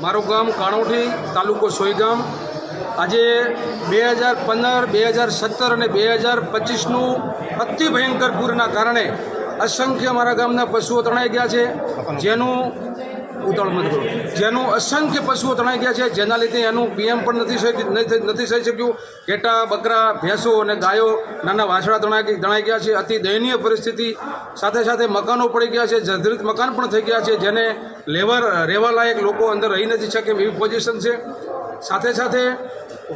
મારું ગામ કાણોઠી તાલુકો સોયગામ આજે બે હજાર પંદર, બે હજાર સત્તર અને બે હજાર પચીસનું અતિ ભયંકર પૂરના કારણે અસંખ્ય મારા ગામના પશુઓ તણાઈ ગયા છે. જેનું ઉતાવળ કરો જેનું અસંખ્ય પશુઓ તણાઈ ગયા છે, જેના લીધે એનું પીએમ પણ નથી નથી થઈ શક્યું. ઘેટા, બકરા, ભેંસો અને ગાયો નાના વાછડા તણાઈ તણાઈ ગયા છે. અતિ દયનીય પરિસ્થિતિ. સાથે સાથે મકાનો પડી ગયા છે, જર્જરિત મકાન પણ થઈ ગયા છે, જેને લેવર રહેવા લાયક લોકો અંદર રહી નથી શકે એવી પોઝિશન છે. સાથે સાથે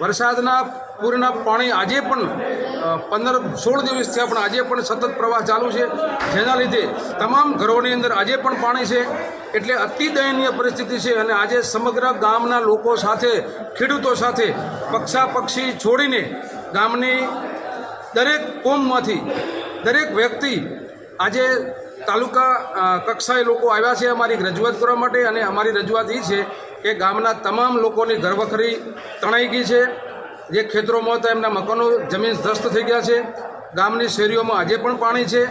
વરસાદના પૂરના પાણી આજે પણ પંદર સોળ દિવસ થયા, પણ આજે પણ સતત પ્રવાહ ચાલુ છે. જેના લીધે તમામ ઘરોની અંદર આજે પણ પાણી છે. એટલે અતિ દયનીય પરિસ્થિતિ છે અને આજે સમગ્ર ગામના લોકો સાથે, ખેડૂતો સાથે પક્ષા પક્ષી છોડીને ગામની દરેક કોમમાંથી દરેક વ્યક્તિ આજે તાલુકા કક્ષાએ લોકો આવ્યા છે અમારી રજૂઆત કરવા માટે. અને અમારી રજૂઆત એ છે કે ગામના તમામ લોકોની ઘરવખરી તણાઈ ગઈ છે. જે ખેતરોમાં હતા એમના મકાનો જમીન ધ્રસ્ત થઈ ગયા છે. ગામની શેરીઓમાં આજે પણ પાણી છે.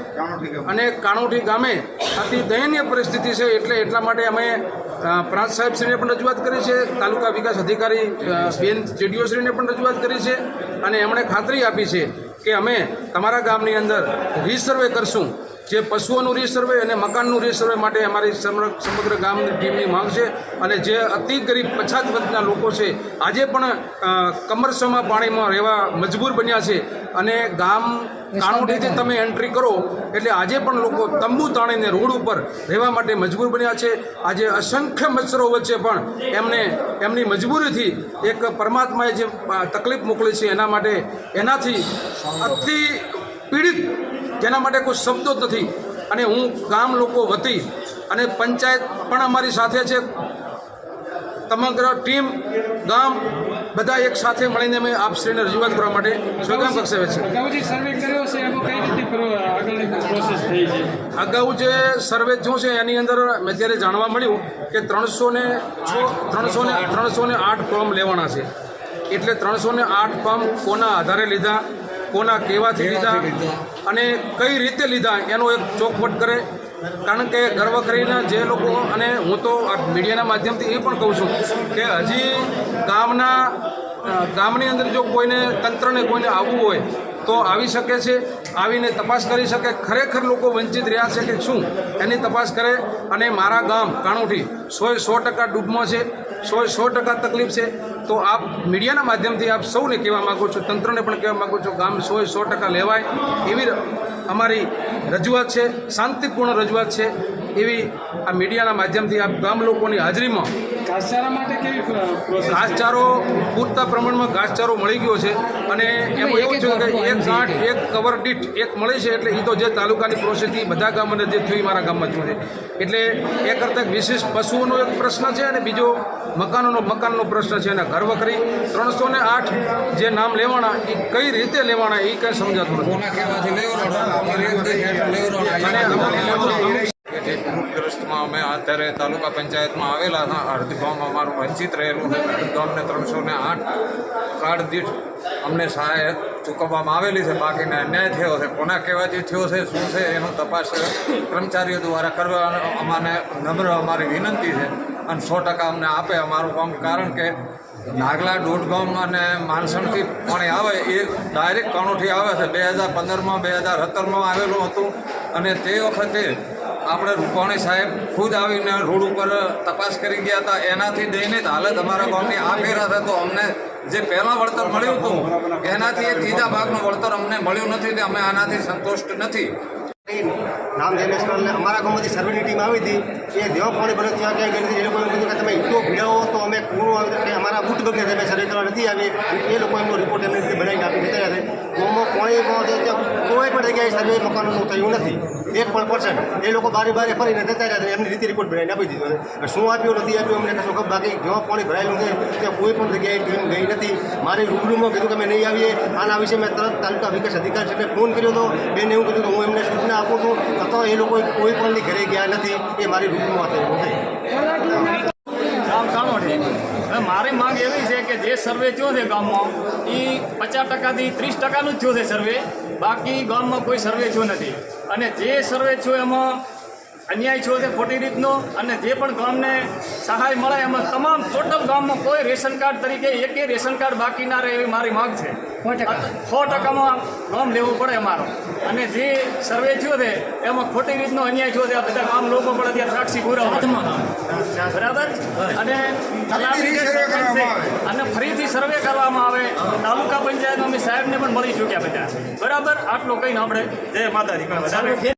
અને કાણોઠી ગામે અતિ દયનીય પરિસ્થિતિ છે એટલે એટલા માટે અમે પ્રાંત સાહેબશ્રીને પણ રજૂઆત કરી છે. તાલુકા વિકાસ અધિકારી બેન જેડીઓશ્રીને પણ રજૂઆત કરી છે. અને એમણે ખાતરી આપી છે કે અમે તમારા ગામની અંદર રીસર્વે કરશું. જે પશુઓનું રીસર્વે અને મકાનનું રીસર્વે માટે અમારી સમગ્ર ગામની ટીમની માંગ છે અને જે અતિ ગરીબ પછાત વર્ગના લોકો છે આજે પણ કમરસમાં પાણીમાં રહેવા મજબૂર બન્યા છે અને ગામ કાણોઠીથી તમે એન્ટ્રી કરો એટલે આજે પણ લોકો તંબુ તાણીને રોડ ઉપર રહેવા માટે મજબૂર બન્યા છે. આજે અસંખ્ય મચ્છરો વચ્ચે પણ એમને એમની મજબૂરીથી એક પરમાત્માએ જે તકલીફ મોકલી છે એના માટે એનાથી અતિ પીડિત જેના માટે કોઈ શબ્દો જ નથી. અને હું ગામ લોકો વતી અને પંચાયત પણ અમારી સાથે છે. સમગ્ર ટીમ ગામ બધા એક સાથે મળીને અમે આપશ્રીને રજૂઆત કરવા માટે સ્વગામ કક્ષાએ છે. અગાઉ જે સર્વે કર્યો છે એમાં કઈ રીતે આગળની પ્રોસેસ થઈ છે? અગાઉ જે સર્વે થયું છે એની અંદર મેં અત્યારે જાણવા મળ્યું કે ત્રણસો ને છ ત્રણસો ને ત્રણસો ને આઠ ફોર્મ લેવાના છે. એટલે ત્રણસો ને આઠ ફોર્મ કોના આધારે લીધા? કોના કેવાથી લીધા અને કઈ રીતે લીધા એનો એક ચોખવટ કરે. કારણ કે ગર્વ કરીને જે લોકો, અને હું તો આ મીડિયાના માધ્યમથી એ પણ કહું છું કે હજી ગામના ગામની અંદર જો કોઈને તંત્રને કોઈને આવવું હોય તો આવી શકે છે, આવીને તપાસ કરી શકે. ખરેખર લોકો વંચિત રહ્યા છે કે શું? એની તપાસ કરે. અને મારા ગામ કાણોઠી સોએ સો ટકા ડૂબમાં છે સોએ સો ટકા તકલીફ છે. તો આપ મીડિયાના માધ્યમથી આપ સૌને કહેવા માગું છું તંત્રને પણ કહેવા માગું છું ગામ સો સો ટકા લેવાય. એવી અમારી રજૂઆત છે શાંતિપૂર્ણ રજૂઆત છે. એવી આ મીડિયાના માધ્યમથી આપ ગામ લોકોની હાજરીમાં ઘાસચારા માટે કેવી ઘાસચારો પૂરતા પ્રમાણમાં ઘાસચારો મળી ગયો છે અને એમાં એવું છે કે એક ગાંઠ એક કવર દીઠ એક મળે છે એટલે એ તો જે તાલુકાની પ્રોસેસથી બધા ગામોને જે થયું મારા ગામમાં થયું છે એટલે એ કરતાં એક વિશેષ પશુઓનો એક પ્રશ્ન છે અને બીજો મકાનોનો મકાનનો પ્રશ્ન છે અને ગર્વ કરી ત્રણસો ને આઠ જે નામ લેવાના એ કઈ રીતે લેવાના એ કંઈ સમજાતું નથી. અમારી પૂરગ્રસ્તમાં અમે અત્યારે તાલુકા પંચાયતમાં આવેલા હતા. અડધી ગામ અમારું વંચિત રહેલું છે અડધી ગામને ત્રણસો ને આઠ કાર્ડ દીઠ અમને સહાય ચૂકવવામાં આવેલી છે. બાકીને અન્યાય થયો છે. કોના કહેવાથી થયો છે? શું છે? એનો તપાસ કર્મચારીઓ દ્વારા કરવા અમાને નમ્ર અમારી વિનંતી છે. અને સો ટકા અમને આપે અમારું કામ. કારણ કે નાગલા દોઢ ગામ અને માનસણથી પાણી આવે એ ડાયરેક્ટ કણોથી આવે છે. બે હજાર પંદરમાં, બે હજાર સત્તરમાં આવેલું હતું. અને તે વખતે આપણે રૂપાણી સાહેબ ખુદ આવીને રોડ ઉપર તપાસ કરી ગયા હતા. એનાથી દઈને હાલત અમારા ગામની આ ફેરા છે. અમને જે પહેલાં વળતર મળ્યું હતું, એનાથી એ ત્રીજા ભાગનું વળતર અમને મળ્યું નથી તે અમે આનાથી સંતુષ્ટ નથી. નામ જૈનેશ્વરને અમારા ગામમાંથી સર્વેની ટીમ આવી હતી, એ દેવા પાણી ભરત ત્યાં ક્યાંય ગઈ હતી એ લોકોએ કીધું કે તમે એટલો ભીડાવો તો અમે કૂણું કે અમારા બૂટ બગડે અમે સર્વે કરવા નથી આવી એ લોકો એમનો રિપોર્ટ એમને રીતે બનાવીને આપી દેતા હતા ગામમાં પાણી પહોંચે કોઈ પણ જગ્યાએ સર્વે મકાનોનું થયું નથી. એક પણ પર્સન્ટ એ લોકો બારે બારે ફરીને જતા રહ્યા એમની રીતે રિપોર્ટ બનાવીને આપી દીધો શું આપ્યું નથી આપ્યું, અમને કશું ખબર બાકી જેવા પાણી ભરાયેલું છે, ત્યાં કોઈ પણ જગ્યાએ ટીમ ગઈ નથી. મારે રૂબરૂમાં કીધું કે અમે નહીં આવીએ. આના વિશે મેં તરત તાલુકા વિકાસ અધિકારી સાહેબને ફોન કર્યો હતો. બેને એવું કીધું કે હું એમને સૂચના આપું છું છતાં એ લોકો કોઈ પણની ઘરે ગયા નથી, એ મારી રૂબરૂમાં વાત મારી માંગ એવી છે કે જે સર્વે થયો છે ગામમાં એ પચાસ ટકાથી ત્રીસ ટકાનું જ થયો છે સર્વે બાકી ગામમાં કોઈ સર્વે થયો નથી. અને જે સર્વે થયો એમાં અન્યાય થયો છે ખોટી રીતનો અને જે પણ ગામને સહાય મળે એમાં તમામ ટોટલ ગામમાં કોઈ રેશન કાર્ડ તરીકે એકે રેશન કાર્ડ બાકી ના રહે એવી મારી માંગ છે. સો ટકામાં ગામ લેવું પડે અમારો. અને જે સર્વે થયો છે એમાં ખોટી રીતનો અન્યાય થયો છે આ બધા ગામ લોકો પણ અત્યારે સાક્ષી પુરાવા બરાબર? અને અને ફરીથી સર્વે કરવામાં આવે. તાલુકા પંચાયત અમે સાહેબને પણ મળી ચૂક્યા બધા. બરાબર? આટલું કહીને આપણે જય માતાજી.